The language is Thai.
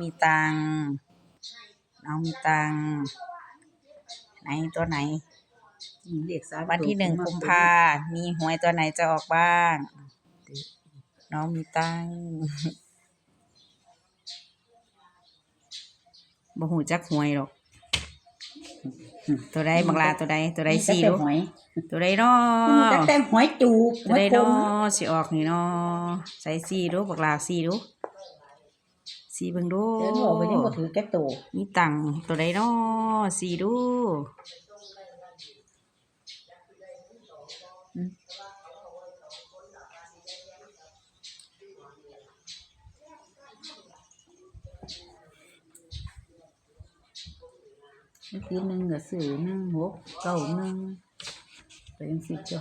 มีตังค์น้องมีตังค์ไหนตัวไหนเลขสามวันที่หนึ่งกุมภา มีหวยตัวไหนจะออกบ้าง น้องมีตังค์บ่หูจักหวยหรอก ตัวใดบังลาตัวใดตัวใดสี่ดูดูหอยตัวใดน้อตั้งแต่หอยจูบหตัวอยใดโขน้องสิออกนี่น้อใส่สี่ดูบักลาสี่ดู สีเบิ่งดูเดี๋ยวนี้ออกไปยังบ่ถือแก่ตัวมีตังตัวใดน้อสีดูทีหนึ่งก็สื่อหนึ่งหกเก้าหนึ่งเป็นสิจ้ะ